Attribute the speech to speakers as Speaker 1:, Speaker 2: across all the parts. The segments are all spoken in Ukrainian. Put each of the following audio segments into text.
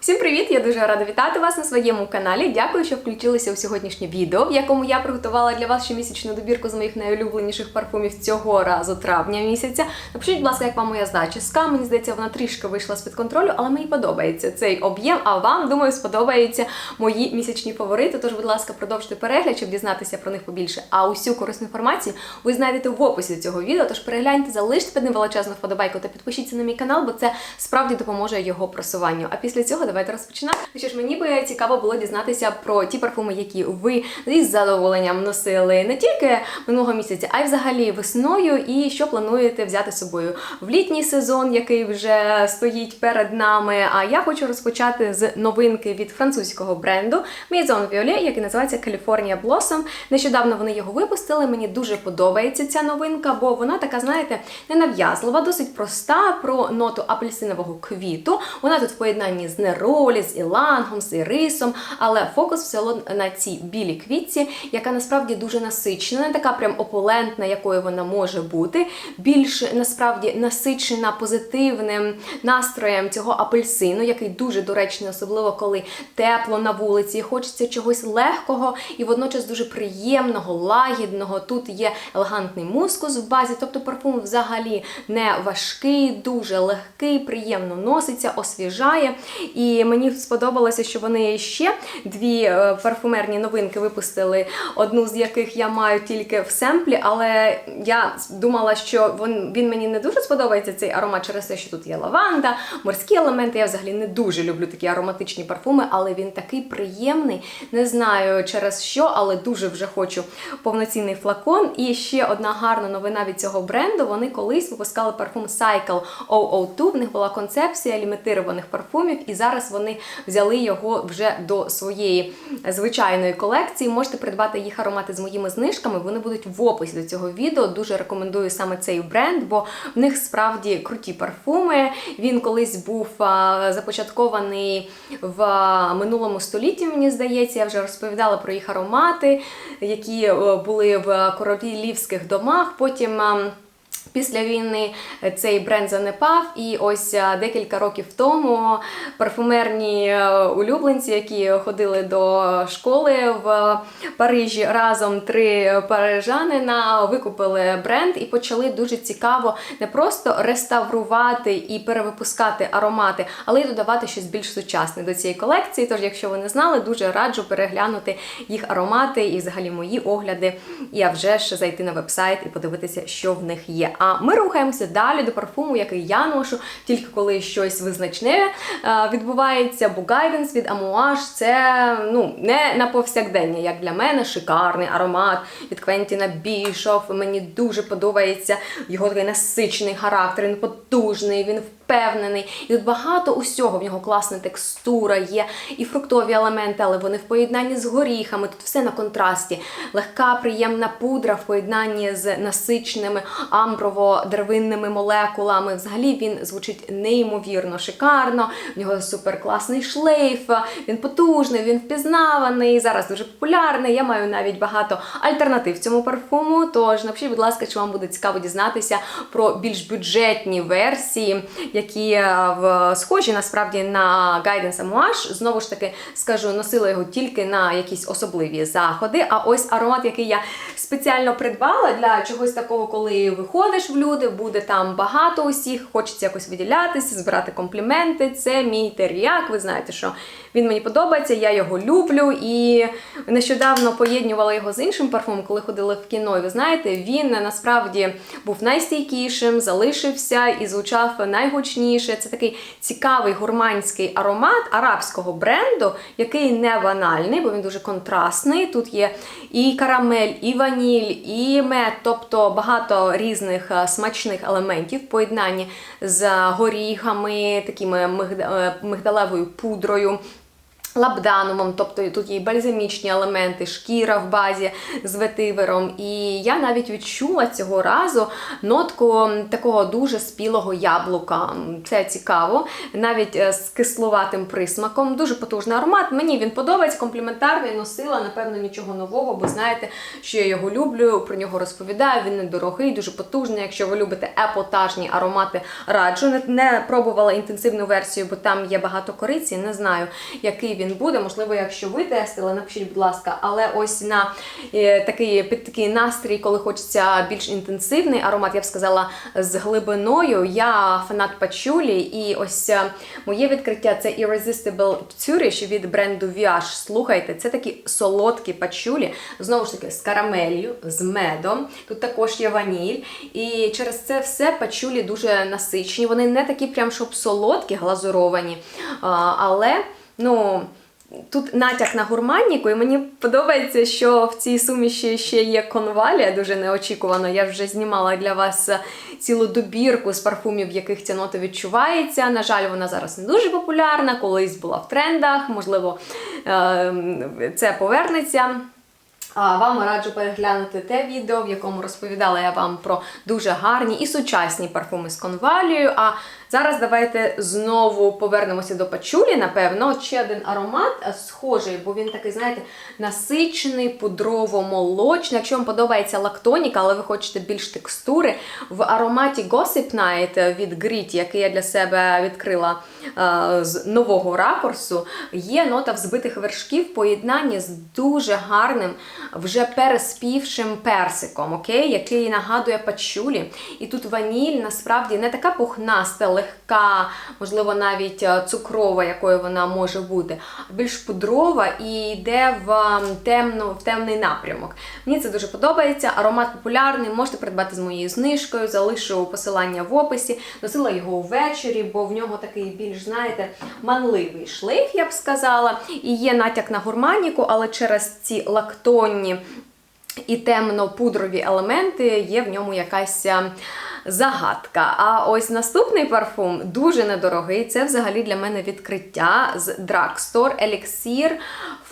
Speaker 1: Всім привіт! Я дуже рада вітати вас на своєму каналі. Дякую, що включилися у сьогоднішнє відео, в якому я приготувала для вас щомісячну добірку з моїх найулюбленіших парфумів цього разу травня місяця. Напишіть, будь ласка, як вам моя зачіска. Мені здається, вона трішки вийшла з-під контролю, але мені подобається цей об'єм. А вам, думаю, сподобаються мої місячні фаворити. Тож, будь ласка, продовжуйте перегляд, щоб дізнатися про них побільше. А усю корисну інформацію ви знайдете в описі цього відео. Тож перегляньте, залиште під ним величезну вподобайку та підпишіться на мій канал, бо це справді допоможе його просуванню. А після цього давайте розпочинати. Ну що ж, мені би цікаво було дізнатися про ті парфуми, які ви із задоволенням носили не тільки минулого місяця, а й взагалі весною, і що плануєте взяти з собою в літній сезон, який вже стоїть перед нами. А я хочу розпочати з новинки від французького бренду Maison Violet, який називається California Blossom. Нещодавно вони його випустили. Мені дуже подобається ця новинка, бо вона така, знаєте, ненав'язлива, досить проста про ноту апельсинового квіту. Вона тут в поєднанні з неролі, з ілангом, з ірисом, але фокус все одно на цій білій квітці, яка насправді дуже насичена, не така прям опулентна, якою вона може бути. Більш насправді насичена позитивним настроєм цього апельсину, який дуже доречний, особливо коли тепло на вулиці, хочеться чогось легкого і водночас дуже приємного, лагідного. Тут є елегантний мускус в базі, тобто парфум взагалі не важкий, дуже легкий, приємно носиться, освіжає. І мені сподобалося, що вони ще дві е, парфумерні новинки випустили, одну з яких я маю тільки в семплі, але я думала, що він мені не дуже сподобається цей аромат через те, що тут є лаванда, морські елементи. Я взагалі не дуже люблю такі ароматичні парфуми, але він такий приємний. Не знаю через що, але дуже вже хочу повноцінний флакон. І ще одна гарна новина від цього бренду. Вони колись випускали парфум Cycle 002. В них була концепція лімітированих парфумів, і зараз вони взяли його вже до своєї звичайної колекції. Можете придбати їх аромати з моїми знижками. Вони будуть в описі до цього відео. Дуже рекомендую саме цей бренд, бо в них справді круті парфуми. Він колись був започаткований в минулому столітті, мені здається. Я вже розповідала про їх аромати, які е, були в королівських домах. Потім. Після війни цей бренд занепав, і ось декілька років тому парфумерні е, улюбленці, які ходили до школи в Парижі, разом три парижанина викупили бренд і почали дуже цікаво не просто реставрувати і перевипускати аромати, але й додавати щось більш сучасне до цієї колекції. Тож, якщо ви не знали, дуже раджу переглянути їх аромати і взагалі мої огляди. І а вже ж зайти на вебсайт і подивитися, що в них є. А ми рухаємося далі до парфуму, який я ношу, тільки коли щось визначне е, відбувається. Бо гайденс від Амуаж це ну не на повсякдення, як для мене, шикарний аромат від Квентіна Бішов. Мені дуже подобається його такий насичений характер, він потужний, він впевнений. І тут багато усього. В нього класна текстура, є і фруктові елементи, але вони в поєднанні з горіхами. Тут все на контрасті. Легка, приємна пудра в поєднанні з насиченими амброво-деревинними молекулами. Взагалі він звучить неймовірно шикарно. В нього суперкласний шлейф, він потужний, він впізнаваний. Зараз дуже популярний. Я маю навіть багато альтернатив цьому парфуму. Тож напишіть, будь ласка, чи вам буде цікаво дізнатися про більш бюджетні версії, які е, схожі насправді на Guidance Amouage. Знову ж таки скажу, носила його тільки на якісь особливі заходи. А ось аромат, який я спеціально придбала для чогось такого, коли виходиш в люди, буде там багато усіх, хочеться якось виділятися, збирати компліменти. Це мій теріак. Ви знаєте, що він мені подобається, я його люблю. І нещодавно поєднувала його з іншим парфумом, коли ходила в кіно. І ви знаєте, він насправді був найстійкішим, залишився і звучав найгучніше. Це такий цікавий гурманський аромат арабського бренду, який не банальний, бо він дуже контрастний. Тут є і карамель, і ваніль, і мед, тобто багато різних е, смачних елементів в поєднанні з горіхами, такими е, мигдалевою пудрою. Лабданумом, тобто тут є бальзамічні елементи, шкіра в базі з ветивером. І я навіть відчула цього разу нотку такого дуже спілого яблука. Це цікаво, навіть е, з кисловатим присмаком. Дуже потужний аромат. Мені він подобається, компліментарний, носила, напевно, нічого нового, бо знаєте, що я його люблю, про нього розповідаю. Він недорогий, дуже потужний. Якщо ви любите епотажні аромати, раджу. Не пробувала інтенсивну версію, бо там є багато кориці. Не знаю, який він буде. Можливо, якщо ви тестили, напишіть, будь ласка, але ось на е, такий під такий настрій, коли хочеться більш інтенсивний аромат, я б сказала, з глибиною. Я фанат пачулі, і ось е, моє відкриття це Irresistible Zurich від бренду Viage. Слухайте, це такі солодкі пачулі, знову ж таки, з карамелью, з медом. Тут також є ваніль. І через це все пачулі дуже насичені. Вони не такі, прям щоб солодкі, глазуровані, але ну. Тут натяк на гурманніку, і мені подобається, що в цій суміші ще є конвалія, дуже неочікувано. Я вже знімала для вас цілу добірку з парфумів, яких ця нота відчувається. На жаль, вона зараз не дуже популярна, колись була в трендах, можливо, е, це повернеться. А вам раджу переглянути те відео, в якому розповідала я вам про дуже гарні і сучасні парфуми з конвалією. А зараз давайте знову повернемося до пачулі. Напевно, ще один аромат схожий, бо він такий, знаєте, насичений, пудрово-молочний. Якщо вам подобається лактоніка, але ви хочете більш текстури, в ароматі Gossip Night від Grit, який я для себе відкрила а, з нового ракурсу, є нота взбитих вершків в поєднанні з дуже гарним вже переспівшим персиком, окей, який нагадує пачулі. І тут ваніль насправді не така пухнаста, легка, можливо, навіть е, цукрова, якою вона може бути, більш пудрова і йде в, темну, в темний напрямок. Мені це дуже подобається. Аромат популярний, можете придбати з моєю знижкою, залишу посилання в описі. Носила його ввечері, бо в нього такий більш, знаєте, манливий шлейф, я б сказала. І є натяк на гурманіку, але через ці лактонні і темно-пудрові елементи є в ньому якась а, загадка. А ось наступний парфум дуже недорогий. Це взагалі для мене відкриття з Drugstore Elixir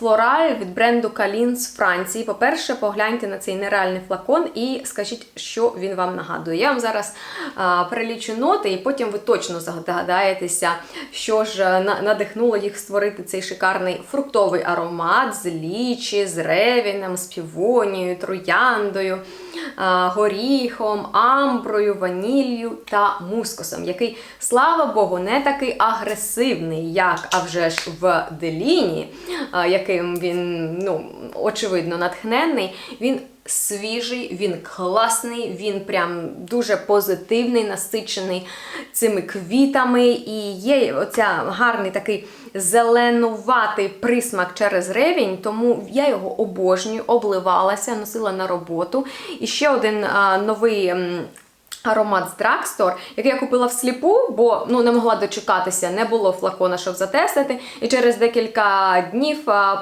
Speaker 1: Floral від бренду Kalin з Франції. По-перше, погляньте на цей нереальний флакон і скажіть, що він вам нагадує. Я вам зараз а, перелічу ноти, і потім ви точно здогадаєтеся, що ж е, надихнуло їх створити цей шикарний фруктовий аромат з лічі, з ревінем, з півонією, трояндою, а, горіхом, амброю, ваніллю та мускусом, який, слава Богу, не такий агресивний, як а вже ж в Деліні, яким він, ну, очевидно, натхненний. Він свіжий, він класний, він прям дуже позитивний, насичений цими квітами. І є оця гарний такий зеленуватий присмак через ревінь, тому я його обожнюю, обливалася, носила на роботу. І ще один а, новий. Аромат з Drugstore, який я купила всліпу, бо ну не могла дочекатися, не було флакона, щоб затестити. І через декілька днів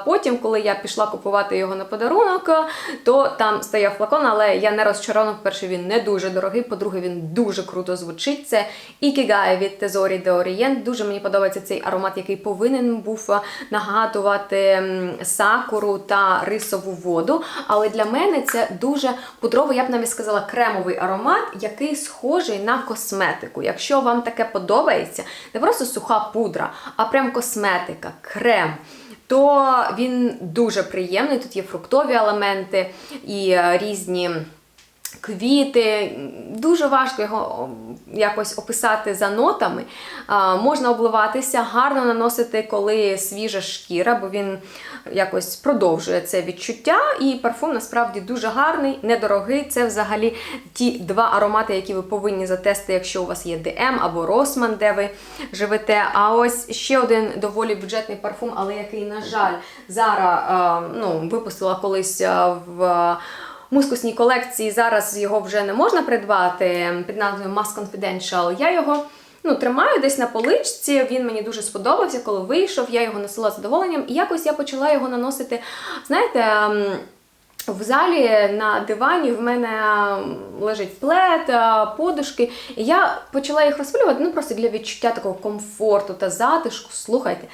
Speaker 1: потім, коли я пішла купувати його на подарунок, то там стояв флакон, але я не розчарована. По-перше, він не дуже дорогий. По-друге, він дуже круто звучить. Це Ikigai від Tesori de Orient. Дуже мені подобається цей аромат, який повинен був нагадувати сакуру та рисову воду. Але для мене це дуже пудровий, я б навіть сказала, кремовий аромат, який схожий на косметику. Якщо вам таке подобається, не просто суха пудра, а прям косметика, крем. То він дуже приємний. Тут є фруктові елементи і е, різні квіти. Дуже важко його якось описати за нотами. Можна обливатися, гарно наносити, коли свіжа шкіра, бо він якось продовжує це відчуття. І парфум насправді дуже гарний, недорогий. Це взагалі ті два аромати, які ви повинні затести, якщо у вас є DM або Росман, де ви живете. А ось ще один доволі бюджетний парфум, але який, на жаль, зараз ну, випустила колись в мускусній колекції. Зараз його вже не можна придбати під назвою Mass Confidential. Я його. Ну, тримаю десь на поличці, він мені дуже сподобався, коли вийшов, я його носила задоволенням, і якось я почала його наносити, знаєте, ем, В залі на дивані в мене лежить плед, е, подушки. І я почала їх розпилювати ну просто для відчуття такого комфорту та затишку. Слухайте,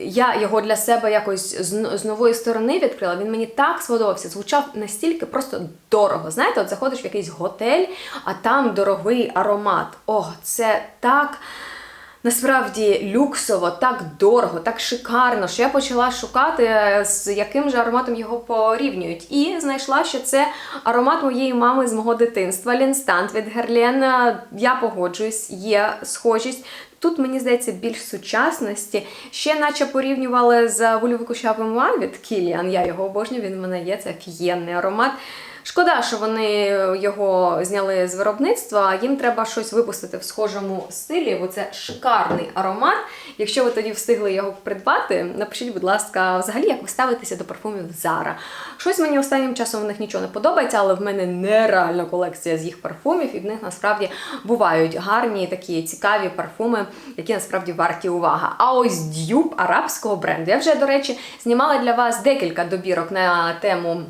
Speaker 1: я його для себе якось з, з нової сторони відкрила. Він мені так сподобався. Звучав настільки просто дорого. Знаєте, от заходиш в якийсь готель, а там дорогий аромат. О, це так. Насправді люксово, так дорого, так шикарно, що я почала шукати, е, з яким же ароматом його порівнюють. І знайшла, що це аромат моєї мами з мого дитинства. Лінстант від Герлен. Я погоджуюсь, є схожість. Тут, мені здається, більш сучасності. Ще наче порівнювали з вульвикушавим One від Кіліан. Я його обожнюю, він в мене є, це офігенний аромат. Шкода, що вони його зняли з виробництва. Їм треба щось випустити в схожому стилі, бо це шикарний аромат. Якщо ви тоді встигли його придбати, напишіть, будь ласка, взагалі, як ви ставитеся до парфумів Zara. Щось мені останнім часом в них нічого не подобається, але в мене нереальна колекція з їх парфумів, і в них насправді бувають гарні такі цікаві парфуми, які насправді варті уваги. А ось дюб арабського бренду. Я вже, до речі, знімала для вас декілька добірок на тему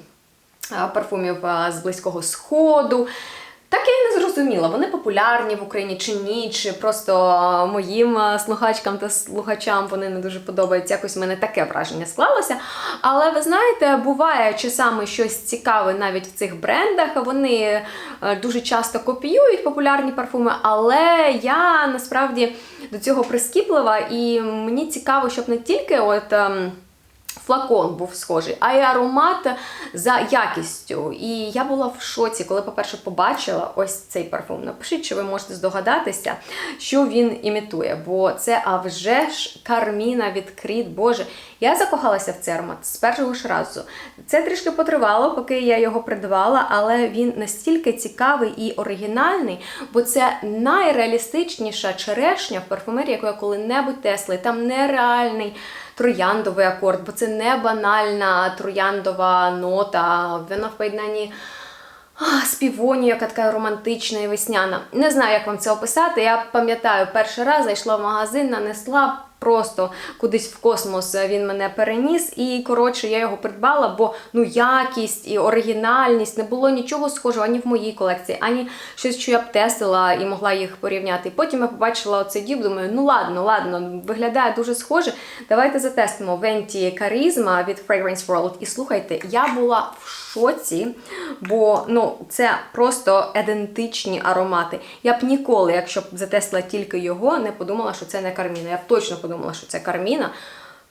Speaker 1: парфумів з Близького Сходу. Так я і не зрозуміла, вони популярні в Україні чи ні, чи просто моїм слухачкам та слухачам вони не дуже подобаються. Якось в мене таке враження склалося. Але ви знаєте, буває часами щось цікаве навіть в цих брендах. Вони дуже часто копіюють популярні парфуми, але я насправді до цього прискіплива, і мені цікаво, щоб не тільки от. Флакон був схожий, а й аромат за якістю. І я була в шоці, коли, по-перше, побачила ось цей парфум. Напишіть, чи ви можете здогадатися, що він імітує. Бо це а ж карміна від Кріт. Боже, я закохалася в цей аромат з першого ж разу. Це трішки потривало, поки я його придбала, але він настільки цікавий і оригінальний, бо це найреалістичніша черешня в парфумерії, яку я коли-небудь тесли. Там нереальний трояндовий акорд, бо це не банальна трояндова нота, вона в поєднанні співоні, яка така романтична і весняна. Не знаю, як вам це описати. Я пам'ятаю, перший раз зайшла в магазин, нанесла просто кудись в космос він мене переніс. І, коротше, я його придбала, бо ну якість і оригінальність не було нічого схожого ані в моїй колекції, ані щось, що я б тестила і могла їх порівняти. І потім я побачила оцей діб, думаю, ну ладно, ладно, виглядає дуже схоже. Давайте затестимо Venti Charisma від Fragrance World. І слухайте, я була в шоці, бо ну, це просто ідентичні аромати. Я б ніколи, якщо б затестила тільки його, не подумала, що це не карміна. Я б точно подумала, що це карміна.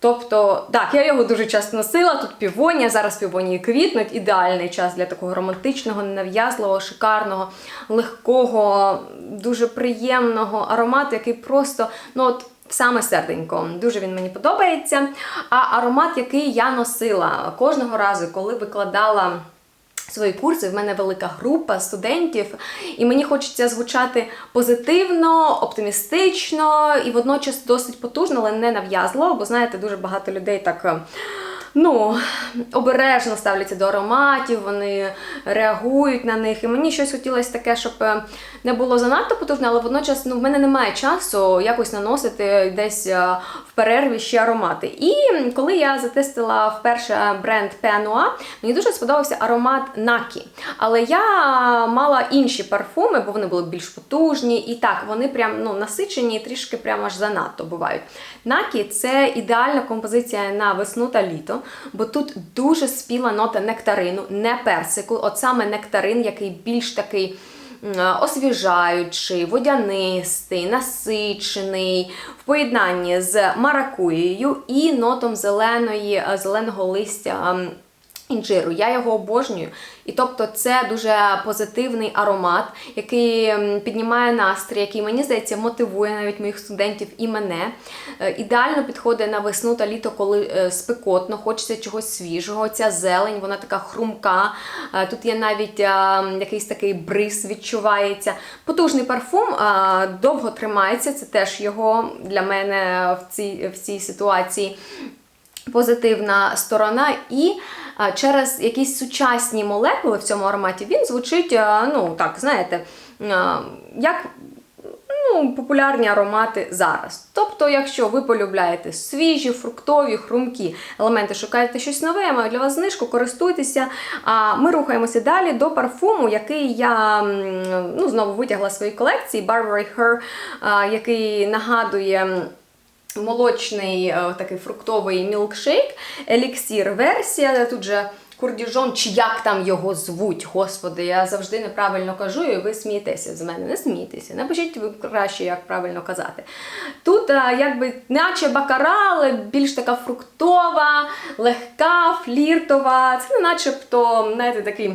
Speaker 1: Тобто, так, я його дуже часто носила, тут півонія, зараз півонії квітнуть. Ідеальний час для такого романтичного, ненав'язливого, шикарного, легкого, дуже приємного аромату, який просто, ну от. Саме серденько, дуже він мені подобається. А аромат, який я носила кожного разу, коли викладала свої курси, в мене велика група студентів, і мені хочеться звучати позитивно, оптимістично і водночас досить потужно, але не нав'язливо, бо знаєте, дуже багато людей так ну, обережно ставляться до ароматів, вони реагують на них. І мені щось хотілося таке, щоб не було занадто потужне, але водночас ну, в мене немає часу якось наносити десь е, в перерві ще аромати. І коли я затестила вперше бренд Пенуа, мені дуже сподобався аромат Накі. Але я мала інші парфуми, бо вони були більш потужні. І так, вони прям ну, насичені і трішки прямо аж занадто бувають. Накі це ідеальна композиція на весну та літо бо тут дуже спіла нота нектарину, не персику. От саме нектарин, який більш такий. Освіжаючий, водянистий, насичений, в поєднанні з маракуєю і нотом зеленої, зеленого листя інжиру. Я його обожнюю. І тобто це дуже позитивний аромат, який піднімає настрій, який, мені здається, мотивує навіть моїх студентів і мене. Е, ідеально підходить на весну та літо, коли е, спекотно, хочеться чогось свіжого. Ця зелень, вона така хрумка. Е, тут є навіть якийсь такий бриз, відчувається. Потужний парфум довго тримається, це теж його для мене в цій, в цій ситуації позитивна сторона. І через якісь сучасні молекули в цьому ароматі він звучить, ну так, знаєте, як ну, популярні аромати зараз. Тобто, якщо ви полюбляєте свіжі, фруктові, хрумкі елементи, шукаєте щось нове, я маю для вас знижку, користуйтеся. А ми рухаємося далі до парфуму, який я ну, знову витягла з своєї колекції Burberry Her, який нагадує. Молочний е, такий фруктовий мілкшейк, еліксір версія. Тут же курдіжон, чи як там його звуть. Господи, я завжди неправильно кажу, і ви смієтеся з мене. Не смійтеся. Напишіть ви краще, як правильно казати. Тут, е, якби, наче але більш така фруктова, легка, фліртова. Це не начебто, знаєте, такий.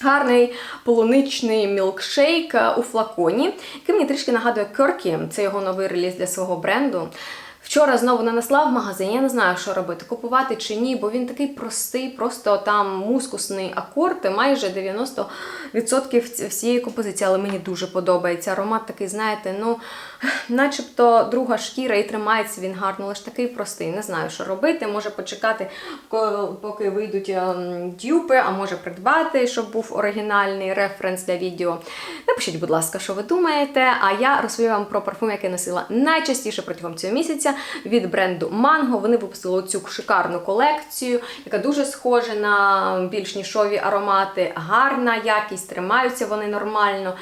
Speaker 1: Гарний полуничний мілкшейк е, у флаконі, який мені трішки нагадує Керкі. Це його новий реліз для свого бренду. Вчора знову нанесла в магазині, я не знаю, що робити, купувати чи ні, бо він такий простий, просто там мускусний акорд, майже 90% всієї композиції, але мені дуже подобається. Аромат такий, знаєте, ну, начебто друга шкіра і тримається він гарно, але такий простий. Не знаю, що робити. Може почекати, поки вийдуть ем, дюпи, а може придбати, щоб був оригінальний референс для відео. Напишіть, будь ласка, що ви думаєте. А я розповім вам про парфум, який носила найчастіше протягом цього місяця від бренду Mango. Вони випустили цю шикарну колекцію, яка дуже схожа на більш нішові аромати. Гарна якість, тримаються вони нормально,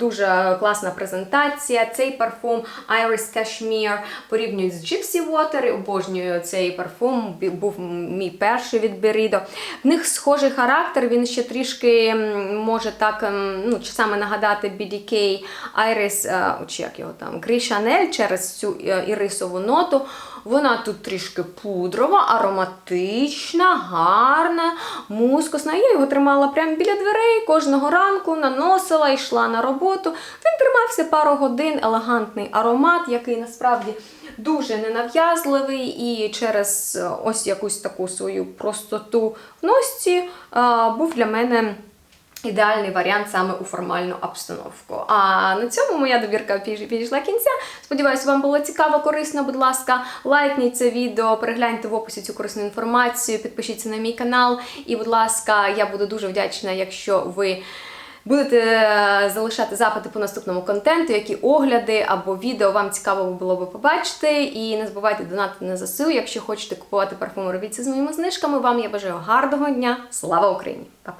Speaker 1: дуже класна презентація. Цей парфум Iris Cashmere порівнюють з Gypsy Water. Обожнюю цей парфум. Був мій перший від Берідо. В них схожий характер. Він ще трішки може так м, ну, часами нагадати BDK Iris, е, чи як його там, Крі Chanel через цю е, ірисову ноту. Вона тут трішки пудрова, ароматична, гарна, мускусна. Я його тримала прямо біля дверей кожного ранку, наносила, йшла на роботу. Він тримався пару годин, елегантний аромат, який насправді дуже ненав'язливий і через е, ось якусь таку свою простоту в носці е, був для мене. Ідеальний варіант саме у формальну обстановку. А на цьому моя добірка підійшла кінця. Сподіваюся, вам було цікаво, корисно. Будь ласка, лайкніть це відео, перегляньте в описі цю корисну інформацію, підпишіться на мій канал. І, будь ласка, я буду дуже вдячна, якщо ви. Будете е, залишати запити по наступному контенту, які огляди або відео вам цікаво було би побачити. І не забувайте донатити на ЗСУ. Якщо хочете купувати парфуми, робіть це з моїми знижками. Вам я бажаю гарного дня. Слава Україні! Па-па!